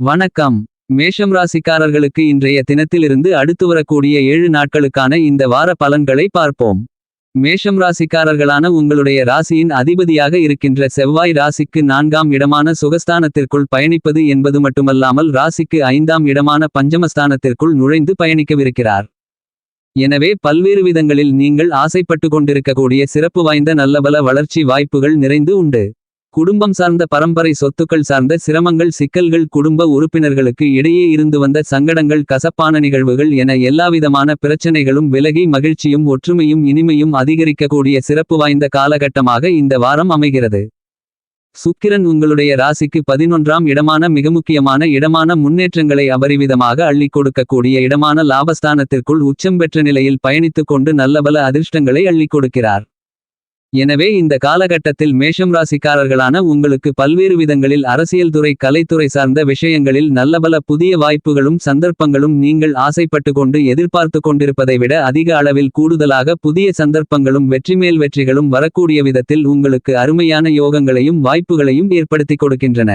வணக்கம். மேஷம் ராசிக்காரர்களுக்கு இன்றைய தினத்திலிருந்து அடுத்து வரக்கூடிய ஏழு நாட்களுக்கான இந்த வார பலன்களை பார்ப்போம். மேஷம் ராசிக்காரர்களான உங்களுடைய ராசியின் அதிபதியாக இருக்கின்ற செவ்வாய் ராசிக்கு நான்காம் இடமான சுகஸ்தானத்திற்குள் பயணிப்பது என்பது மட்டுமல்லாமல் ராசிக்கு ஐந்தாம் இடமான பஞ்சமஸ்தானத்திற்குள் நுழைந்து பயணிக்கவிருக்கிறார். எனவே பல்வேறு விதங்களில் நீங்கள் ஆசைப்பட்டு கொண்டிருக்கக்கூடிய சிறப்பு வாய்ந்த நல்லபல வளர்ச்சி வாய்ப்புகள் நிறைந்து உண்டு. குடும்பம் சார்ந்த பரம்பரை சொத்துக்கள் சார்ந்த சிரமங்கள் சிக்கல்கள் குடும்ப உறுப்பினர்களுக்கு இடையே இருந்து வந்த சங்கடங்கள் கசப்பான நிகழ்வுகள் என எல்லாவிதமான பிரச்சனைகளும் விலகி மகிழ்ச்சியும் ஒற்றுமையும் இனிமையும் அதிகரிக்கக்கூடிய சிறப்பு வாய்ந்த காலகட்டமாக இந்த வாரம் அமைகிறது. சுக்கிரன் உங்களுடைய ராசிக்கு பதினொன்றாம் இடமான மிக முக்கியமான இடமான முன்னேற்றங்களை அபரிவிதமாக அள்ளிக் கொடுக்கக்கூடிய இடமான லாபஸ்தானத்திற்குள் உச்சம் பெற்ற நிலையில் பயணித்துக் கொண்டு நல்லபல அதிர்ஷ்டங்களை அள்ளிக் கொடுக்கிறார். எனவே இந்த காலகட்டத்தில் மேஷம் ராசிக்காரர்களான உங்களுக்கு பல்வேறு விதங்களில் அரசியல் துறை கலைத்துறை சார்ந்த விஷயங்களில் நல்லபல புதிய வாய்ப்புகளும் சந்தர்ப்பங்களும் நீங்கள் ஆசைப்பட்டு கொண்டு எதிர்பார்த்து கொண்டிருப்பதை விட அதிக அளவில் கூடுதலாக புதிய சந்தர்ப்பங்களும் வெற்றிமேல் வெற்றிகளும் வரக்கூடிய விதத்தில் உங்களுக்கு அருமையான யோகங்களையும் வாய்ப்புகளையும் ஏற்படுத்திக் கொடுக்கின்றன.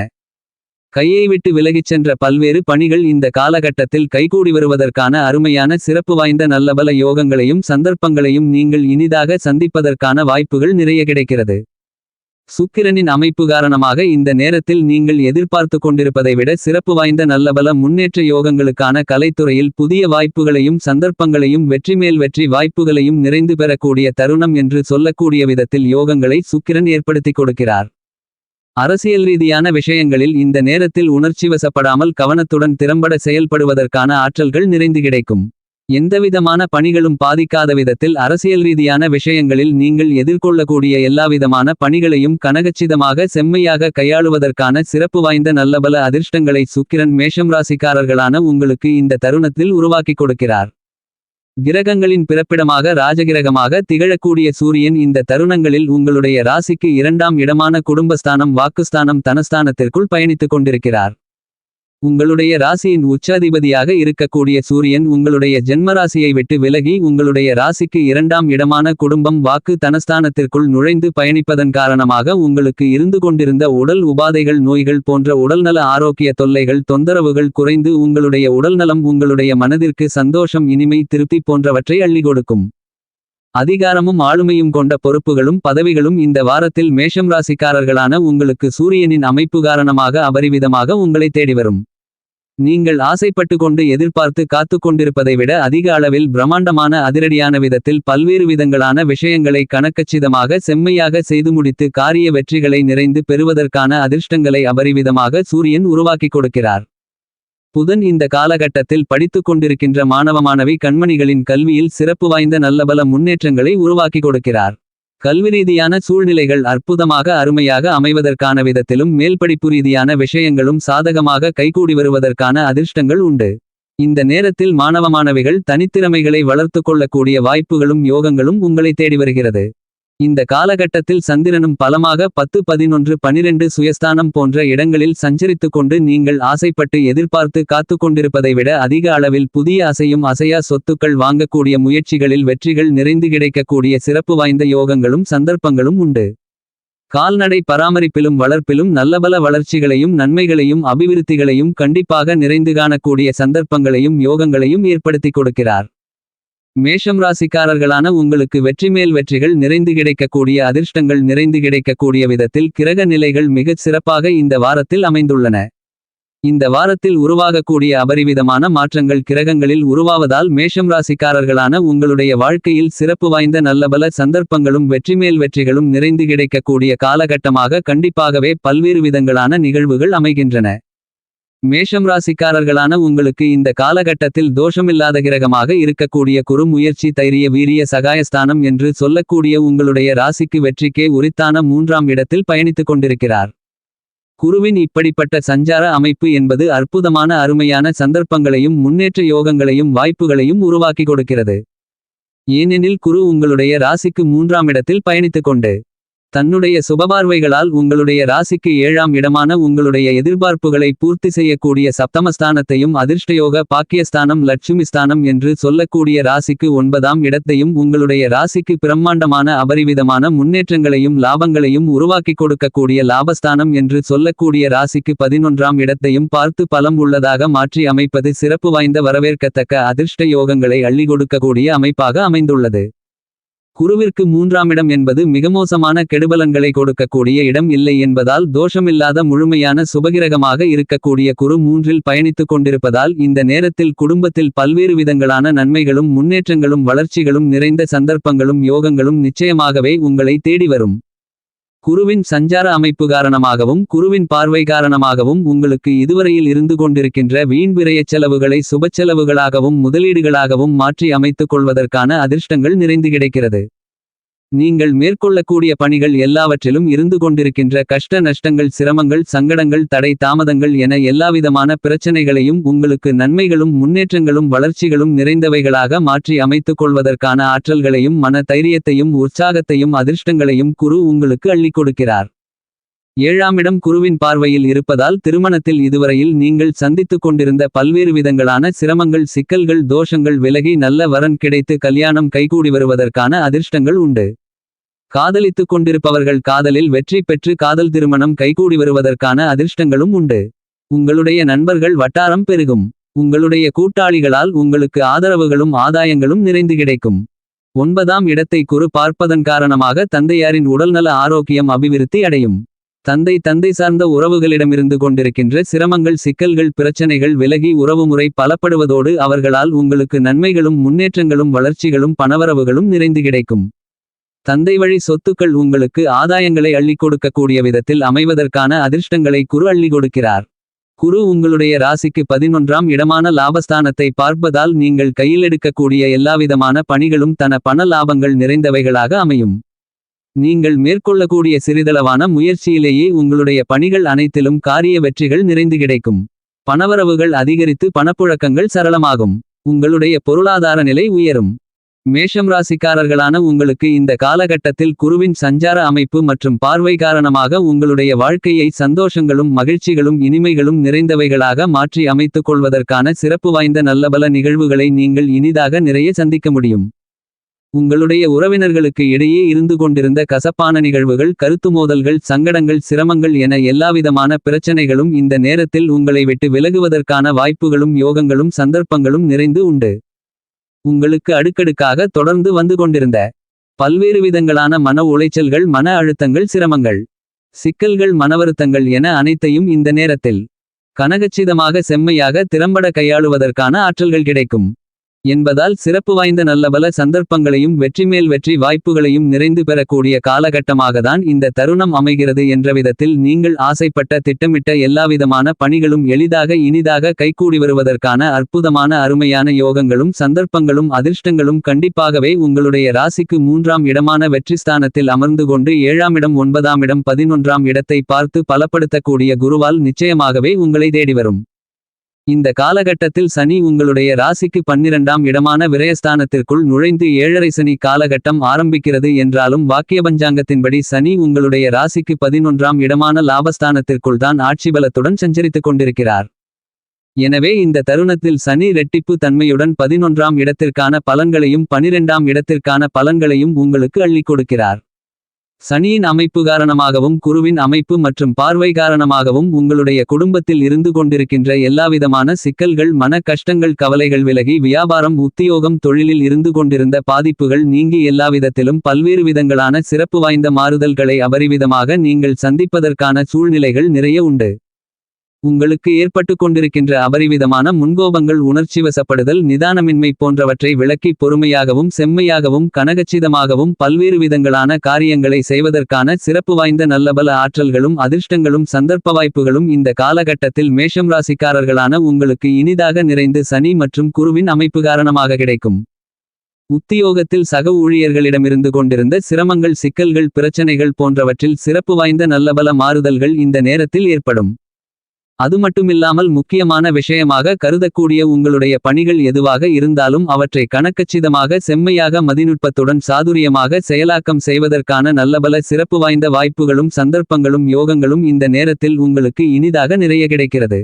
கையை விட்டு விலகிச் சென்ற பல்வேறு பணிகள் இந்த காலகட்டத்தில் கைகூடி வருவதற்கான அருமையான சிறப்பு வாய்ந்த நல்லபல யோகங்களையும் சந்தர்ப்பங்களையும் நீங்கள் இனிதாக சந்திப்பதற்கான வாய்ப்புகள் நிறைய கிடைக்கிறது. சுக்கிரனின் அமைப்பு காரணமாக இந்த நேரத்தில் நீங்கள் எதிர்பார்த்து கொண்டிருப்பதை விட சிறப்பு வாய்ந்த நல்லபல முன்னேற்ற யோகங்களுக்கான கலைத்துறையில் புதிய வாய்ப்புகளையும் சந்தர்ப்பங்களையும் வெற்றிமேல் வெற்றி வாய்ப்புகளையும் நிறைந்து பெறக்கூடிய தருணம் என்று சொல்லக்கூடிய விதத்தில் யோகங்களை சுக்கிரன் ஏற்படுத்திக் கொடுக்கிறார். அரசியல் ரீதியான விஷயங்களில் இந்த நேரத்தில் உணர்ச்சிவசப்படாமல் கவனத்துடன் திறம்பட செயல்படுவதற்கான ஆற்றல்கள் நிறைந்து கிடைக்கும். எந்தவிதமான பணிகளும் பாதிக்காத விதத்தில் அரசியல் ரீதியான விஷயங்களில் நீங்கள் எதிர்கொள்ளக்கூடிய எல்லாவிதமான பணிகளையும் கனகச்சிதமாக செம்மையாக கையாளுவதற்கான சிறப்பு வாய்ந்த நல்லபல அதிர்ஷ்டங்களை சுக்கிரன் மேஷம் ராசிக்காரர்களான உங்களுக்கு இந்த தருணத்தில் உருவாக்கிக் கொடுக்கிறார். கிரகங்களின் பிறப்பிடமாக ராஜகிரகமாக திகழக்கூடிய சூரியன் இந்த தருணங்களில் உங்களுடைய ராசிக்கு இரண்டாம் இடமான குடும்பஸ்தானம் வாக்குஸ்தானம் தனஸ்தானத்திற்குள் பயணித்துக் கொண்டிருக்கிறார். உங்களுடைய ராசியின் உச்சாதிபதியாக இருக்கக்கூடிய சூரியன் உங்களுடைய ஜென்மராசியை விட்டு விலகி உங்களுடைய ராசிக்கு இரண்டாம் இடமான குடும்பம் வாக்கு தனஸ்தானத்திற்குள் நுழைந்து பயணிப்பதன் காரணமாக உங்களுக்கு இருந்து கொண்டிருந்த உடல் உபாதைகள் நோய்கள் போன்ற உடல்நல ஆரோக்கிய தொல்லைகள் தொந்தரவுகள் குறைந்து உங்களுடைய உடல்நலம் உங்களுடைய மனதிற்கு சந்தோஷம் இனிமை திருப்தி போன்றவற்றை அள்ளி கொடுக்கும் அதிகாரமும் ஆளுமையும் கொண்ட பொறுப்புகளும் பதவிகளும் இந்த வாரத்தில் மேஷம் ராசிக்காரர்களான உங்களுக்கு சூரியனின் அமைப்பு காரணமாக அபரிவிதமாக உங்களை தேடி வரும் நீங்கள் ஆசைப்பட்டு கொண்டு எதிர்பார்த்து காத்து கொண்டிருப்பதை விட அதிக அளவில் பிரம்மாண்டமான அதிரடியான விதத்தில் பல்வேறு விதங்களான விஷயங்களை கணக்கச்சிதமாக செம்மையாக செய்து முடித்து காரிய வெற்றிகளை நிறைந்து பெறுவதற்கான அதிர்ஷ்டங்களை அபரிவிதமாக சூரியன் உருவாக்கிக் கொடுக்கிறார். புதன் இந்த காலகட்டத்தில் படித்துக் கொண்டிருக்கின்ற மாணவ மாணவி கண்மணிகளின் கல்வியில் சிறப்பு வாய்ந்த நல்லபல முன்னேற்றங்களை உருவாக்கிக் கொடுக்கிறார். கல்வி ரீதியான சூழ்நிலைகள் அற்புதமாக அருமையாக அமைவதற்கான விதத்திலும் மேல்படிப்பு ரீதியான விஷயங்களும் சாதகமாக கைகூடி வருவதற்கான அதிர்ஷ்டங்கள் உண்டு. இந்த நேரத்தில் மாணவ மாணவிகள் தனித்திறமைகளை வளர்த்துக் கொள்ளக்கூடிய வாய்ப்புகளும் யோகங்களும் உங்களை தேடி வருகிறது. இந்த காலகட்டத்தில் சந்திரனும் பலமாக பத்து பதினொன்று பனிரெண்டு சுயஸ்தானம் போன்ற இடங்களில் சஞ்சரித்து கொண்டு நீங்கள் ஆசைப்பட்டு எதிர்பார்த்து காத்து கொண்டிருப்பதை விட அதிக அளவில் புதிய அசையும் அசையா சொத்துக்கள் வாங்கக்கூடிய முயற்சிகளில் வெற்றிகள் நிறைந்து கிடைக்கக்கூடிய சிறப்பு வாய்ந்த யோகங்களும் சந்தர்ப்பங்களும் உண்டு. கால்நடை பராமரிப்பிலும் வளர்ப்பிலும் நல்லபல வளர்ச்சிகளையும் நன்மைகளையும் அபிவிருத்திகளையும் கண்டிப்பாக நிறைந்து காணக்கூடிய சந்தர்ப்பங்களையும் யோகங்களையும் ஏற்படுத்திக் கொடுக்கிறார். மேஷம் ராசிக்காரர்களான உங்களுக்கு வெற்றிமேல் வெற்றிகள் நிறைந்து கிடைக்கக்கூடிய அதிர்ஷ்டங்கள் நிறைந்து கிடைக்கக்கூடிய விதத்தில் கிரக நிலைகள் மிகச் சிறப்பாக இந்த வாரத்தில் அமைந்துள்ளன. இந்த வாரத்தில் உருவாகக்கூடிய அபரிவிதமான மாற்றங்கள் கிரகங்களில் உருவாவதால் மேஷம் ராசிக்காரர்களான உங்களுடைய வாழ்க்கையில் சிறப்பு வாய்ந்த நல்லபல சந்தர்ப்பங்களும் வெற்றிமேல் வெற்றிகளும் நிறைந்து கிடைக்கக்கூடிய காலகட்டமாக கண்டிப்பாகவே பல்வேறு விதங்களான நிகழ்வுகள் அமைகின்றன. மேஷம் ராசிக்காரர்களான உங்களுக்கு இந்த காலகட்டத்தில் தோஷமில்லாத கிரகமாக இருக்கக்கூடிய குறு முயற்சி தைரிய வீரிய சகாயஸ்தானம் என்று சொல்லக்கூடிய உங்களுடைய ராசிக்கு வெற்றிக்கே உரித்தான மூன்றாம் இடத்தில் பயணித்துக் கொண்டிருக்கிறார். குருவின் இப்படிப்பட்ட சஞ்சார அமைப்பு என்பது அற்புதமான அருமையான சந்தர்ப்பங்களையும் முன்னேற்ற யோகங்களையும் வாய்ப்புகளையும் உருவாக்கி கொடுக்கிறது. ஏனெனில் குரு உங்களுடைய ராசிக்கு மூன்றாம் இடத்தில் பயணித்துக் கொண்டு தன்னுடைய சுபபார்வைகளால் உங்களுடைய ராசிக்கு ஏழாம் இடமான உங்களுடைய எதிர்பார்ப்புகளை பூர்த்தி செய்யக்கூடிய சப்தமஸ்தானத்தையும் அதிர்ஷ்டயோக பாக்கியஸ்தானம் லட்சுமிஸ்தானம் என்று சொல்லக்கூடிய ராசிக்கு ஒன்பதாம் இடத்தையும் உங்களுடைய ராசிக்கு பிரம்மாண்டமான அபரிவிதமான முன்னேற்றங்களையும் லாபங்களையும் உருவாக்கிக் கொடுக்கக்கூடிய லாபஸ்தானம் என்று சொல்லக்கூடிய ராசிக்கு பதினொன்றாம் இடத்தையும் பார்த்து பலம் உள்ளதாக மாற்றி அமைப்பது சிறப்பு வாய்ந்த வரவேற்கத்தக்க அதிர்ஷ்ட யோகங்களை அள்ளி கொடுக்கக்கூடிய அமைப்பாக அமைந்துள்ளது. குருவிற்கு மூன்றாமிடம் என்பது மிக மோசமான கெடுபலன்களை கொடுக்கக்கூடிய இடம் இல்லை என்பதால் தோஷமில்லாத முழுமையான சுபகிரகமாக இருக்கக்கூடிய குரு மூன்றில் பயணித்துக் கொண்டிருப்பதால் இந்த நேரத்தில் குடும்பத்தில் பல்வேறு விதங்களான நன்மைகளும் முன்னேற்றங்களும் வளர்ச்சிகளும் நிறைந்த சந்தர்ப்பங்களும் யோகங்களும் நிச்சயமாகவே உங்களை தேடி வரும். குருவின் சஞ்சார அமைப்பு காரணமாகவும் குருவின் பார்வை காரணமாகவும் உங்களுக்கு இதுவரையில் இருந்து கொண்டிருக்கின்ற வீண் விரயச் செலவுகளை சுபச்செலவுகளாகவும் முதலீடுகளாகவும் மாற்றி அமைத்துக் கொள்வதற்கான அதிர்ஷ்டங்கள் நிறைந்து கிடைக்கிறது. நீங்கள் மேற்கொள்ளக்கூடிய பணிகள் எல்லாவற்றிலும் இருந்து கொண்டிருக்கின்ற கஷ்ட நஷ்டங்கள் சிரமங்கள் சங்கடங்கள் தடை தாமதங்கள் என எல்லாவிதமான பிரச்சனைகளையும் உங்களுக்கு நன்மைகளும் முன்னேற்றங்களும் வளர்ச்சிகளும் நிறைந்தவைகளாக மாற்றி அமைத்துக் கொள்வதற்கான ஆற்றல்களையும் மன தைரியத்தையும் உற்சாகத்தையும் அதிர்ஷ்டங்களையும் குரு உங்களுக்கு அள்ளிக் கொடுக்கிறார். ஏழாமிடம் குருவின் பார்வையில் இருப்பதால் திருமணத்தில் இதுவரையில் நீங்கள் சந்தித்துக் கொண்டிருந்த பல்வேறு விதங்களான சிரமங்கள் சிக்கல்கள் தோஷங்கள் விலகி நல்ல வரன் கிடைத்து கல்யாணம் கைகூடி வருவதற்கான அதிர்ஷ்டங்கள் உண்டு. காதலித்துக் கொண்டிருப்பவர்கள் காதலில் வெற்றி பெற்று காதல் திருமணம் கைகூடி வருவதற்கான அதிர்ஷ்டங்களும் உண்டு. உங்களுடைய நண்பர்கள் வட்டாரம் பெருகும். உங்களுடைய கூட்டாளிகளால் உங்களுக்கு ஆதரவுகளும் ஆதாயங்களும் நிறைந்து கிடைக்கும். ஒன்பதாம் இடத்தை குறு பார்ப்பதன் காரணமாக தந்தையாரின் உடல்நல ஆரோக்கியம் அபிவிருத்தி அடையும். தந்தை தந்தை சார்ந்த உறவுகளிடமிருந்து கொண்டிருக்கின்ற சிரமங்கள் சிக்கல்கள் பிரச்சனைகள் விலகி உறவுமுறை பலப்படுவதோடு அவர்களால் உங்களுக்கு நன்மைகளும் முன்னேற்றங்களும் வளர்ச்சிகளும் பணவரவுகளும் நிறைந்து கிடைக்கும். தந்தை வழி சொத்துக்கள் உங்களுக்கு ஆதாயங்களை அள்ளிக் கொடுக்கக்கூடிய விதத்தில் அமைவதற்கான அதிர்ஷ்டங்களை குரு அள்ளி கொடுக்கிறார். குரு உங்களுடைய ராசிக்கு பதினொன்றாம் இடமான லாபஸ்தானத்தை பார்ப்பதால் நீங்கள் கையில் எடுக்கக்கூடிய எல்லாவிதமான பணிகளும் தன பண லாபங்கள் நிறைந்தவைகளாக அமையும். நீங்கள் மேற்கொள்ளக்கூடிய சிறிதளவான முயற்சியிலேயே உங்களுடைய பணிகள் அனைத்திலும் காரிய வெற்றிகள் நிறைந்து கிடைக்கும். பணவரவுகள் அதிகரித்து பணப்புழக்கங்கள் சரளமாகும். உங்களுடைய பொருளாதார நிலை உயரும். மேஷம் ராசிக்காரர்களான உங்களுக்கு இந்த காலகட்டத்தில் குருவின் சஞ்சார அமைப்பு மற்றும் பார்வை காரணமாக உங்களுடைய வாழ்க்கையை சந்தோஷங்களும் மகிழ்ச்சிகளும் இனிமைகளும் நிறைந்தவைகளாக மாற்றி அமைத்துக் கொள்வதற்கான சிறப்பு வாய்ந்த நல்லபல நிகழ்வுகளை நீங்கள் இனிதாக நிறைய சந்திக்க முடியும். உங்களுடைய உறவினர்களுக்கு இடையே இருந்து கொண்டிருந்த கசப்பான நிகழ்வுகள் கருத்து மோதல்கள் சங்கடங்கள் சிரமங்கள் என எல்லாவிதமான பிரச்சனைகளும் இந்த நேரத்தில் உங்களை விட்டு விலகுவதற்கான வாய்ப்புகளும் யோகங்களும் சந்தர்ப்பங்களும் நிறைந்து உண்டு. உங்களுக்கு அடுக்கடுக்காக தொடர்ந்து வந்து கொண்டிருந்த பல்வேறு விதங்களான மன உளைச்சல்கள் மன அழுத்தங்கள் சிரமங்கள் சிக்கல்கள் மனவருத்தங்கள் என அனைத்தையும் இந்த நேரத்தில் கனகச்சிதமாக செம்மையாக திறம்பட கையாளுவதற்கான ஆற்றல்கள் கிடைக்கும். என்பதால் சிறப்பு வாய்ந்த நல்லபல சந்தர்ப்பங்களையும் வெற்றிமேல் வெற்றி வாய்ப்புகளையும் நிறைந்து பெறக்கூடிய காலகட்டமாகத்தான் இந்த தருணம் அமைகிறது என்ற விதத்தில் நீங்கள் ஆசைப்பட்ட திட்டமிட்ட எல்லாவிதமான பணிகளும் எளிதாக இனிதாக கைகூடி வருவதற்கான அற்புதமான அருமையான யோகங்களும் சந்தர்ப்பங்களும் அதிர்ஷ்டங்களும் கண்டிப்பாகவே உங்களுடைய ராசிக்கு மூன்றாம் இடமான வெற்றிஸ்தானத்தில் அமர்ந்து கொண்டு ஏழாம் இடம் ஒன்பதாம் இடம் பதினொன்றாம் இடத்தை பார்த்து பலப்படுத்தக்கூடிய குருவால் நிச்சயமாகவே உங்களை தேடி வரும். இந்த காலகட்டத்தில் சனி உங்களுடைய ராசிக்கு பன்னிரண்டாம் இடமான விரயஸ்தானத்திற்குள் நுழைந்து ஏழரை சனி காலகட்டம் ஆரம்பிக்கிறது என்றாலும் வாக்கிய பஞ்சாங்கத்தின்படி சனி உங்களுடைய ராசிக்கு பதினொன்றாம் இடமான லாபஸ்தானத்திற்குள் தான் ஆட்சி பலத்துடன் சஞ்சரித்துக் கொண்டிருக்கிறார். எனவே இந்த தருணத்தில் சனி ரெட்டிப்பு தன்மையுடன் பதினொன்றாம் இடத்திற்கான பலன்களையும் பனிரெண்டாம் இடத்திற்கான பலன்களையும் உங்களுக்கு அள்ளிக் கொடுக்கிறார். சனியின் அமைப்பு காரணமாகவும் குருவின் அமைப்பு மற்றும் பார்வை காரணமாகவும் உங்களுடைய குடும்பத்தில் இருந்து கொண்டிருக்கின்ற எல்லாவிதமான சிக்கல்கள் மன கஷ்டங்கள் கவலைகள் விலகி வியாபாரம் உத்தியோகம் தொழிலில் இருந்து கொண்டிருந்த பாதிப்புகள் நீங்கி எல்லாவிதத்திலும் பல்வேறு விதங்களான சிறப்பு வாய்ந்த மாறுதல்களை அபரிவிதமாக நீங்கள் சந்திப்பதற்கான சூழ்நிலைகள் நிறைய உண்டு. உங்களுக்கு ஏற்பட்டு கொண்டிருக்கின்ற அபரிவிதமான முன்கோபங்கள் உணர்ச்சிவசப்படுதல் நிதானமின்மை போன்றவற்றை விளக்கி பொறுமையாகவும் செம்மையாகவும் கனகச்சிதமாகவும் பல்வேறு விதங்களான காரியங்களை செய்வதற்கான சிறப்பு வாய்ந்த நல்லபல ஆற்றல்களும் அதிர்ஷ்டங்களும் சந்தர்ப்ப வாய்ப்புகளும் இந்த காலகட்டத்தில் மேஷம் ராசிக்காரர்களான உங்களுக்கு இனிதாக நிறைந்து சனி மற்றும் குருவின் அமைப்பு காரணமாக கிடைக்கும். உத்தியோகத்தில் சக ஊழியர்களிடமிருந்து கொண்டிருந்த சிரமங்கள் சிக்கல்கள் பிரச்சனைகள் போன்றவற்றில் சிறப்பு வாய்ந்த நல்லபல மாறுதல்கள் இந்த நேரத்தில் ஏற்படும். அது மட்டுமில்லாமல் முக்கியமான விஷயமாக கருதக்கூடிய உங்களுடைய பணிகள் எதுவாக இருந்தாலும் அவற்றை கணக்கச்சிதமாக செம்மையாக மதிநுட்பத்துடன் சாதுரியமாக செயலாக்கம் செய்வதற்கான நல்லபல சிறப்பு வாய்ந்த வாய்ப்புகளும் சந்தர்ப்பங்களும் யோகங்களும் இந்த நேரத்தில் உங்களுக்கு இனிதாக நிறைய கிடைக்கிறது.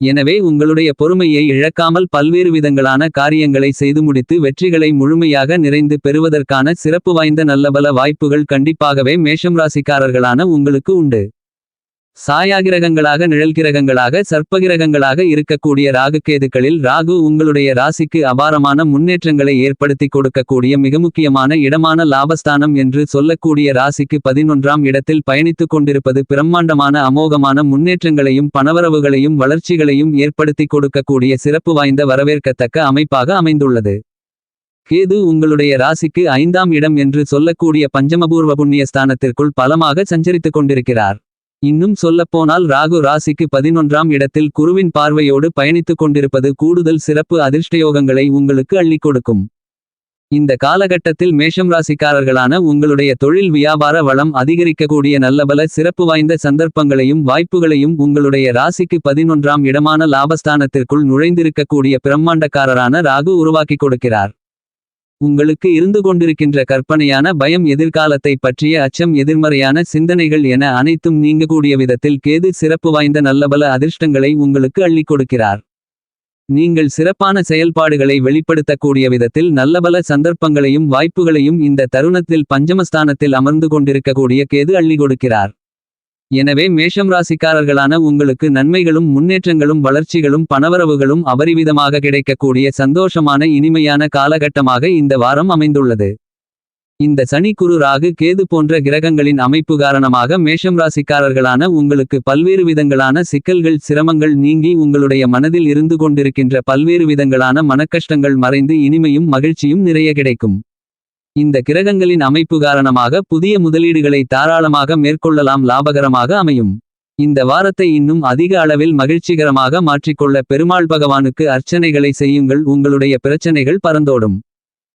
எனவே உங்களுடைய பொறுமையை இழக்காமல் பல்வேறு விதங்களான காரியங்களை செய்து முடித்து வெற்றிகளை முழுமையாக நிறைந்து பெறுவதற்கான சிறப்பு வாய்ந்த நல்லபல வாய்ப்புகள் கண்டிப்பாகவே மேஷம் ராசிக்காரர்களான உங்களுக்கு உண்டு. சாயாகிரகங்களாக நிழல்கிரகங்களாக சர்ப்பகிரகங்களாக இருக்கக்கூடிய ராகுக்கேதுக்களில் ராகு உங்களுடைய ராசிக்கு அபாரமான முன்னேற்றங்களை ஏற்படுத்தி கொடுக்கக்கூடிய மிக முக்கியமான இடமான லாபஸ்தானம் என்று சொல்லக்கூடிய ராசிக்கு பதினொன்றாம் இடத்தில் பயணித்துக் கொண்டிருப்பது பிரம்மாண்டமான அமோகமான முன்னேற்றங்களையும் பணவரவுகளையும் வளர்ச்சிகளையும் ஏற்படுத்தி கொடுக்கக்கூடிய சிறப்பு வாய்ந்த வரவேற்கத்தக்க அமைப்பாக அமைந்துள்ளது. கேது உங்களுடைய ராசிக்கு ஐந்தாம் இடம் என்று சொல்லக்கூடிய பஞ்சமபூர்வ புண்ணியஸ்தானத்திற்குள் பலமாக சஞ்சரித்துக் கொண்டிருக்கிறார். இன்னும் சொல்லப்போனால் ராகு ராசிக்கு பதினொன்றாம் இடத்தில் குருவின் பார்வையோடு பயணித்துக் கொண்டிருப்பது கூடுதல் சிறப்பு அதிர்ஷ்டயோகங்களை உங்களுக்கு அள்ளிக் கொடுக்கும். இந்த காலகட்டத்தில் மேஷம் ராசிக்காரர்களான உங்களுடைய தொழில் வியாபார வளம் அதிகரிக்கக்கூடிய நல்லபல சிறப்பு வாய்ந்த சந்தர்ப்பங்களையும் வாய்ப்புகளையும் உங்களுடைய ராசிக்கு பதினொன்றாம் இடமான லாபஸ்தானத்திற்குள் நுழைந்திருக்கக்கூடிய பிரம்மாண்டக்காரரான ராகு உருவாக்கிக் கொடுக்கிறார். உங்களுக்கு இருந்து கொண்டிருக்கின்ற கற்பனையான பயம் எதிர்காலத்தை பற்றிய அச்சம் எதிர்மறையான சிந்தனைகள் என அனைத்தும் நீங்கக்கூடிய விதத்தில் கேது சிறப்பு வாய்ந்த நல்லபல அதிர்ஷ்டங்களை உங்களுக்கு அள்ளிக் கொடுக்கிறார். நீங்கள் சிறப்பான செயல்பாடுகளை வெளிப்படுத்தக்கூடிய விதத்தில் நல்லபல சந்தர்ப்பங்களையும் வாய்ப்புகளையும் இந்த தருணத்தில் பஞ்சமஸ்தானத்தில் அமர்ந்து கொண்டிருக்கக்கூடிய கேது அள்ளி கொடுக்கிறார். எனவே மேஷம் ராசிக்காரர்களான உங்களுக்கு நன்மைகளும் முன்னேற்றங்களும் வளர்ச்சிகளும் பணவரவுகளும் அபரிவிதமாக கிடைக்கக்கூடிய சந்தோஷமான இனிமையான காலகட்டமாக இந்த வாரம் அமைந்துள்ளது. இந்த சனி குரு ராகு கேது போன்ற கிரகங்களின் அமைப்பு காரணமாக மேஷம் ராசிக்காரர்களான உங்களுக்கு பல்வேறு விதங்களான சிக்கல்கள் சிரமங்கள் நீங்கி உங்களுடைய மனதில் இருந்து கொண்டிருக்கின்ற பல்வேறு விதங்களான மனக்கஷ்டங்கள் மறைந்து இனிமையும் மகிழ்ச்சியும் நிறைய கிடைக்கும். இந்த கிரகங்களின் அமைப்பு காரணமாக புதிய முதலீடுகளை தாராளமாக மேற்கொள்ளலாம் லாபகரமாக அமையும். இந்த வாரத்தை இன்னும் அதிக அளவில் மகிழ்ச்சிகரமாக மாற்றிக்கொள்ள பெருமாள் பகவானுக்கு அர்ச்சனைகளை செய்யுங்கள் உங்களுடைய பிரச்சனைகள் பறந்தோடும்.